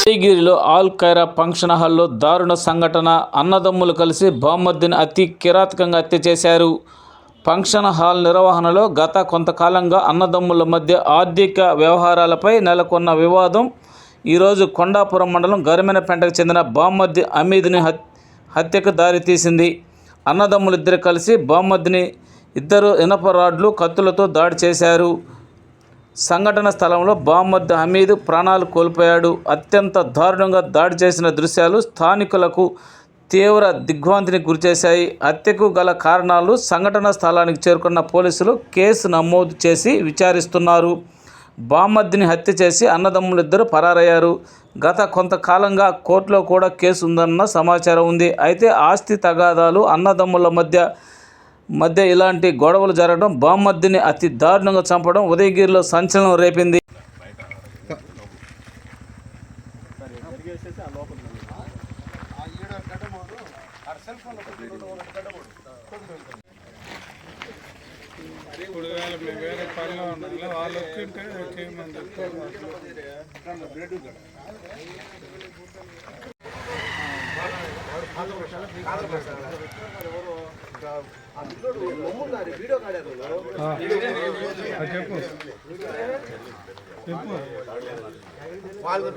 ఉదయగిరిలో all ఖైరా function హాల్లో దారుణ సంఘటన అన్నదమ్ములు కలిసి బహమ్మద్దిని అతి కిరాతకంగా హత్య చేశారు. ఫంక్షన్ హాల్ నిర్వహణలో గత కొంతకాలంగా అన్నదమ్ముల మధ్య ఆర్థిక వ్యవహారాలపై నెలకొన్న వివాదం ఈరోజు కొండాపురం మండలం గరిమెనపెంటకు చెందిన బామ్మద్ది అమీద్ని హత్యకు దారితీసింది అన్నదమ్ములిద్దరు కలిసి బామ్మద్దిని ఇద్దరు ఇనప రాడ్లు కత్తులతో దాడి చేశారు. సంఘటన స్థలంలో బామ్మద్ద హమీద్ ప్రాణాలు కోల్పోయాడు. అత్యంత దారుణంగా దాడి చేసిన దృశ్యాలు స్థానికులకు తీవ్ర దిగ్భ్రాంతిని గురిచేశాయి. హత్యకు గల కారణాలు సంఘటన స్థలానికి చేరుకున్న పోలీసులు కేసు నమోదు చేసి విచారిస్తున్నారు. బామ్మద్దిని హత్య చేసి అన్నదమ్ములిద్దరూ పరారయ్యారు. గత కొంతకాలంగా కోర్టులో కూడా కేసు ఉందన్న సమాచారం ఉంది. అయితే ఆస్తి తగాదాలు అన్నదమ్ముల మధ్య మధ్య ఇలాంటి గొడవలు జరగడం బామ్మద్దిని అతి దారుణంగా చంపడం ఉదయగిరిలో సంచలనం రేపింది. వాళ్ళు చెప్పు. చెప్పు వాళ్ళు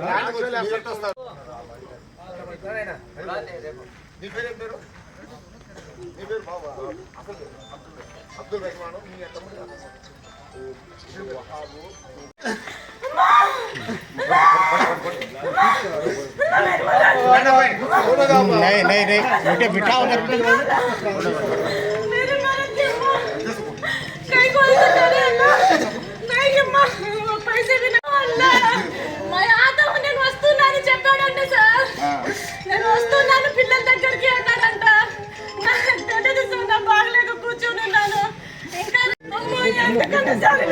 అబ్దుల్ రెహమాను तो करे अल्लाह नहीं अम्मा पैसे भी ना अल्लाह मैं आता हूँ నేను వస్తున్నాను చెప్పాడంట సార్ నేను వస్తున్నాను పిల్లల దగ్గరికి అన్నాడంట నాకు తెలియదు సార్ నా బాగలేక కూర్చొని ఉన్నాను ఇంకా అమ్మో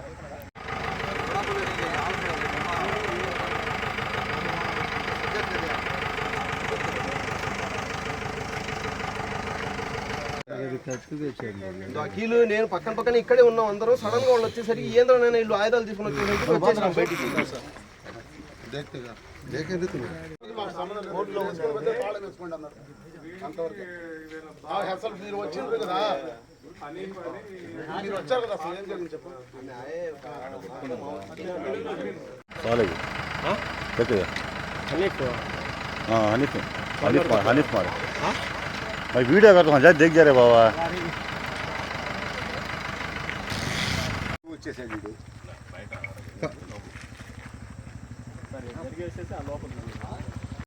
వకీలు నేను పక్కన పక్కన ఇక్కడే ఉన్నాం అందరం. సడన్గా వాళ్ళు వచ్చేసరికి ఏంద్ర నేను ఇల్లు ఆయుధాలు తీసుకుని వచ్చేసరికి వచ్చేసాం బయటికి. అసలు మీరు వచ్చిండ్రు కదా. మీరు भाई वीडियो अगर तो हजार देख जा रहे बाबा వచ్చేసే వీడు ఆ